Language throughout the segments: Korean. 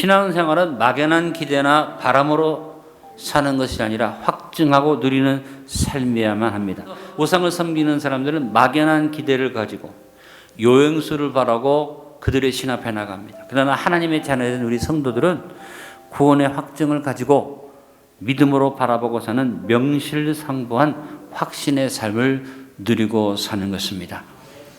신앙생활은 막연한 기대나 바람으로 사는 것이 아니라 확증하고 누리는 삶이야만 합니다. 우상을 섬기는 사람들은 막연한 기대를 가지고 요행수를 바라고 그들의 신 앞에 나갑니다. 그러나 하나님의 자녀된 우리 성도들은 구원의 확증을 가지고 믿음으로 바라보고 사는 명실상부한 확신의 삶을 누리고 사는 것입니다.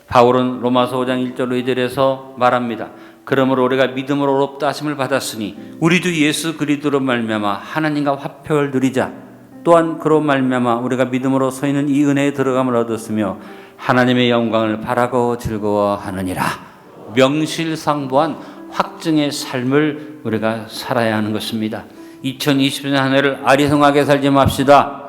바울은 로마서 5장 1절로 2절에서 말합니다. 그러므로 우리가 믿음으로 의롭다 하심을 받았으니 우리도 예수 그리스도로 말미암아 하나님과 화평을 누리자. 또한 그로 말미암아 우리가 믿음으로 서 있는 이 은혜에 들어감을 얻었으며 하나님의 영광을 바라고 즐거워하느니라. 명실상부한 확증의 삶을 우리가 살아야 하는 것입니다. 2020년 한 해를 아리송하게 살지 맙시다.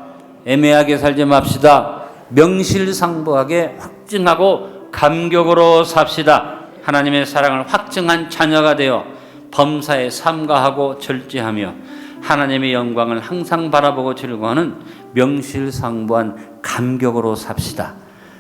애매하게 살지 맙시다. 명실상부하게 확증하고 감격으로 삽시다. 하나님의 사랑을 확증한 자녀가 되어 범사에 삼가하고 절제하며 하나님의 영광을 항상 바라보고 즐거워하는 명실상부한 감격으로 삽시다.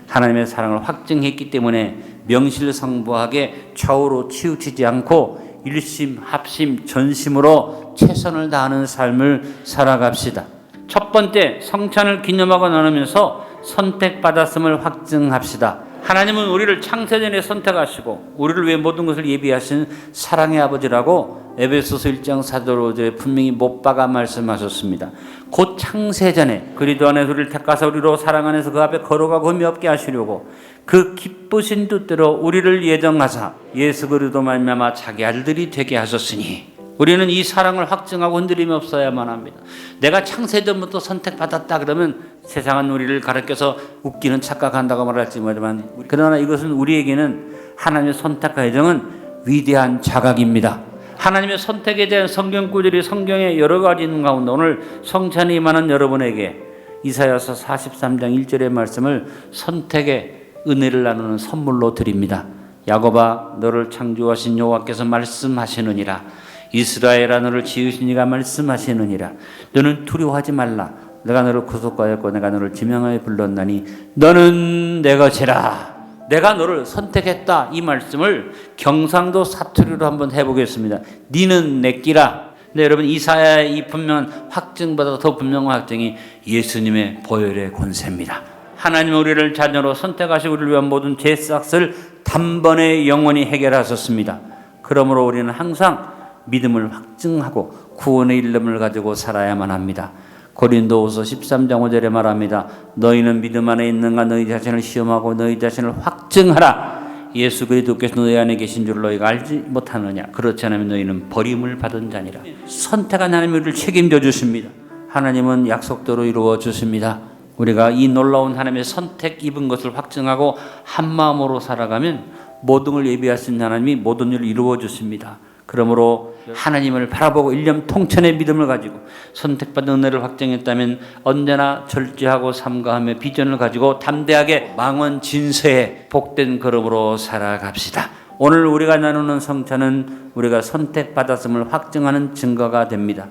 하나님의 사랑을 확증했기 때문에 명실상부하게 좌우로 치우치지 않고 일심, 합심, 전심으로 최선을 다하는 삶을 살아갑시다. 첫 번째, 성찬을 기념하고 나누면서 선택받았음을 확증합시다. 하나님은 우리를 창세전에 선택하시고 우리를 위해 모든 것을 예비하신 사랑의 아버지라고 에베소서 1장 4절 5절에 분명히 못 박아 말씀하셨습니다. 곧 창세전에 그리도 안에서 우리를 택하사 우리로 사랑 안에서 그 앞에 걸어가고 흠이 없게 하시려고 그 기쁘신 뜻대로 우리를 예정하사 예수 그리스도 말미암아 자기 아들들이 되게 하셨으니 우리는 이 사랑을 확증하고 흔들림이 없어야만 합니다. 내가 창세전부터 선택받았다 그러면 세상은 우리를 가르쳐서 웃기는 착각한다고 말할지 모르지만 그러나 이것은 우리에게는 하나님의 선택과 예정은 위대한 자각입니다. 하나님의 선택에 대한 성경 구절이 성경에 여러 가지 있는 가운데 오늘 성찬이 임하는 여러분에게 이사야서 43장 1절의 말씀을 선택의 은혜를 나누는 선물로 드립니다. 야곱아 너를 창조하신 여호와께서 말씀하시느니라 이스라엘아 너를 지으신 이가 말씀하시느니라. 너는 두려워하지 말라. 내가 너를 구속하였고 내가 너를 지명하여 불렀나니 너는 내 것이라. 내가 너를 선택했다. 이 말씀을 경상도 사투리로 한번 해보겠습니다. 니는 내 끼라. 네, 여러분 이사야의 이 분명한 확증보다 더 분명한 확증이 예수님의 보혈의 권세입니다. 하나님 우리를 자녀로 선택하시고 우리를 위한 모든 죄싹을 단번에 영원히 해결하셨습니다. 그러므로 우리는 항상 믿음을 확증하고 구원의 일념을 가지고 살아야만 합니다. 고린도후서 13장 5절에 말합니다. 너희는 믿음 안에 있는가 너희 자신을 시험하고 너희 자신을 확증하라. 예수 그리스도께서 너희 안에 계신 줄 너희가 알지 못하느냐? 그렇지 않으면 너희는 버림을 받은 자니라. 선택한 하나님 우리를 책임져 주십니다. 하나님은 약속대로 이루어 주십니다. 우리가 이 놀라운 하나님의 선택 입은 것을 확증하고 한 마음으로 살아가면 모든 걸 예비하신 하나님이 모든 일을 이루어 주십니다. 그러므로 하나님을 바라보고 일념 통천의 믿음을 가지고 선택받은 은혜를 확정했다면 언제나 절제하고 삼가하며 비전을 가지고 담대하게 망원 진세에 복된 걸음으로 살아갑시다. 오늘 우리가 나누는 성찬은 우리가 선택받았음을 확증하는 증거가 됩니다.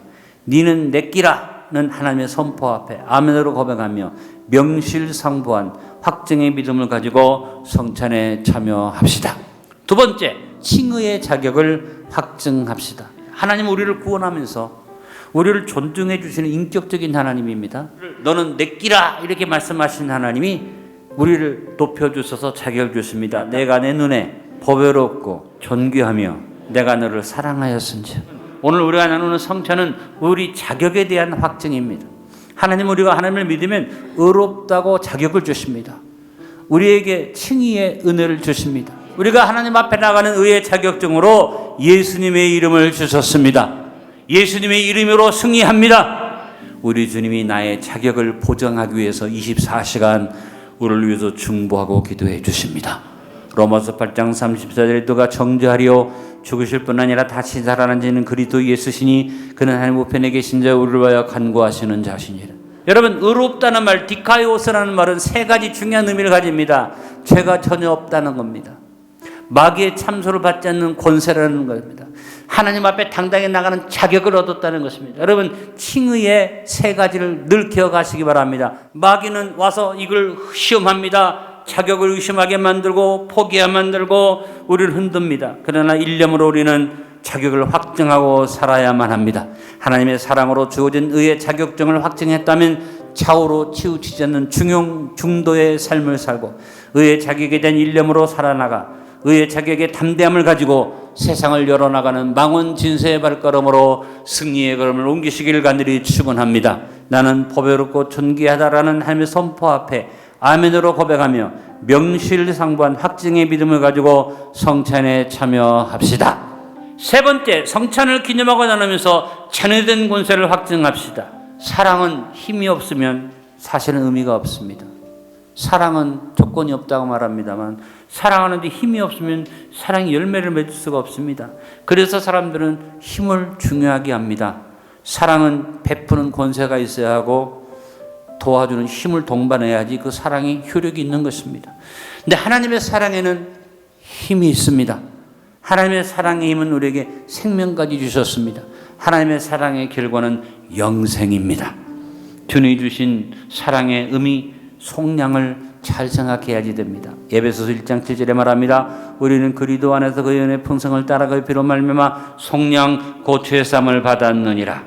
니는 내 끼라는 하나님의 선포 앞에 아멘으로 고백하며 명실상부한 확증의 믿음을 가지고 성찬에 참여합시다. 두 번째, 칭의의 자격을 확증합시다. 하나님 우리를 구원하면서 우리를 존중해 주시는 인격적인 하나님입니다. 너는 내 끼라 이렇게 말씀하신 하나님이 우리를 높여 주셔서 자격을 주십니다. 내가 내 눈에 보배롭고 존귀하며 내가 너를 사랑하였은지. 오늘 우리가 나누는 성찬은 우리 자격에 대한 확증입니다. 하나님 우리가 하나님을 믿으면 의롭다고 자격을 주십니다. 우리에게 칭의의 은혜를 주십니다. 우리가 하나님 앞에 나가는 의의 자격증으로 예수님의 이름을 주셨습니다. 예수님의 이름으로 승리합니다. 우리 주님이 나의 자격을 보장하기 위해서 24시간 우리를 위해서 중보하고 기도해 주십니다. 로마서 8장 34절에 누가 정죄하리요 죽으실 뿐 아니라 다시 살아난 지는 그리스도 예수시니 그는 하나님 우편에 계신 자 우리를 위하여 간구하시는 자시니라. 여러분 의롭다는 말 디카이오스라는 말은 세 가지 중요한 의미를 가집니다. 죄가 전혀 없다는 겁니다. 마귀의 참소를 받지 않는 권세라는 겁니다. 하나님 앞에 당당히 나가는 자격을 얻었다는 것입니다. 여러분 칭의의 세 가지를 늘 기억하시기 바랍니다. 마귀는 와서 이걸 시험합니다. 자격을 의심하게 만들고 포기하게 만들고 우리를 흔듭니다. 그러나 일념으로 우리는 자격을 확증하고 살아야만 합니다. 하나님의 사랑으로 주어진 의의 자격증을 확증했다면 좌우로 치우치지 않는 중용 중도의 삶을 살고 의의 자격에 대한 일념으로 살아나가 의의 자격의 담대함을 가지고 세상을 열어나가는 망원 진세의 발걸음으로 승리의 걸음을 옮기시길 간절히 축원합니다. 나는 보배롭고 존귀하다라는 하나님의 선포 앞에 아멘으로 고백하며 명실상부한 확증의 믿음을 가지고 성찬에 참여합시다. 세 번째, 성찬을 기념하고 나누면서 자녀된 권세를 확증합시다. 사랑은 힘이 없으면 사실은 의미가 없습니다. 사랑은 조건이 없다고 말합니다만 사랑하는데 힘이 없으면 사랑이 열매를 맺을 수가 없습니다. 그래서 사람들은 힘을 중요하게 합니다. 사랑은 베푸는 권세가 있어야 하고 도와주는 힘을 동반해야지 그 사랑이 효력이 있는 것입니다. 근데 하나님의 사랑에는 힘이 있습니다. 하나님의 사랑의 힘은 우리에게 생명까지 주셨습니다. 하나님의 사랑의 결과는 영생입니다. 주님이 주신 사랑의 의미, 속량을 잘 생각해야지 됩니다. 에베소서 1장 7절에 말합니다. 우리는 그리스도 안에서 그 연의 풍성을 따라 그 피로 말미암아 속량 쌈을 받았느니라.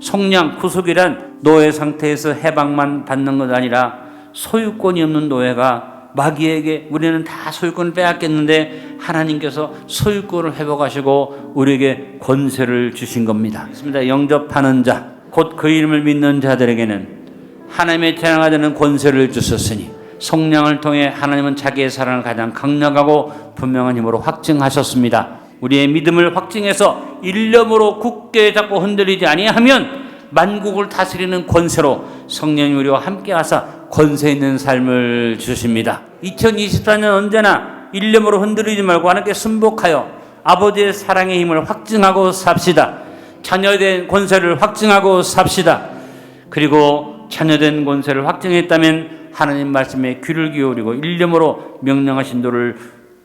속량 구속이란 노예 상태에서 해방만 받는 것 아니라 소유권이 없는 노예가 마귀에게 우리는 다 소유권을 빼앗겼는데 하나님께서 소유권을 회복하시고 우리에게 권세를 주신 겁니다. 있습니다. 영접하는 자, 곧 그 이름을 믿는 자들에게는 하나님의 자녀가 되는 권세를 주셨으니 성령을 통해 하나님은 자기의 사랑을 가장 강력하고 분명한 힘으로 확증하셨습니다. 우리의 믿음을 확증해서 일념으로 굳게 잡고 흔들리지 아니하면 만국을 다스리는 권세로 성령이 우리와 함께 하사 권세 있는 삶을 주십니다. 2024년 언제나 일념으로 흔들리지 말고 하나님께 순복하여 아버지의 사랑의 힘을 확증하고 삽시다. 자녀된 권세를 확증하고 삽시다. 그리고 자녀된 권세를 확증했다면 하나님 말씀에 귀를 기울이고 일념으로 명령하신 도를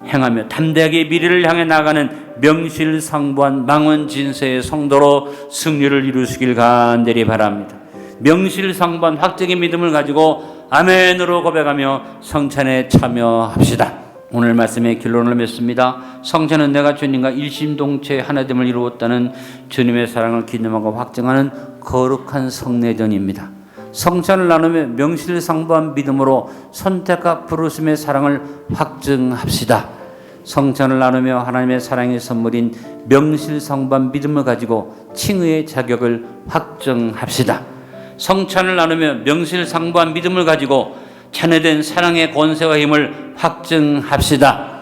행하며 담대하게 미래를 향해 나가는 명실상부한 망원 진세의 성도로 승리를 이루시길 간절히 바랍니다. 명실상부한 확정의 믿음을 가지고 아멘으로 고백하며 성찬에 참여합시다. 오늘 말씀의 결론을 맺습니다. 성찬은 내가 주님과 일심동체 하나됨을 이루었다는 주님의 사랑을 기념하고 확증하는 거룩한 성례전입니다. 성찬을 나누며 명실상부한 믿음으로 선택과 부르심의 사랑을 확증합시다. 성찬을 나누며 하나님의 사랑의 선물인 명실상부한 믿음을 가지고 칭의의 자격을 확정합시다. 성찬을 나누며 명실상부한 믿음을 가지고 자녀된 사랑의 권세와 힘을 확증합시다.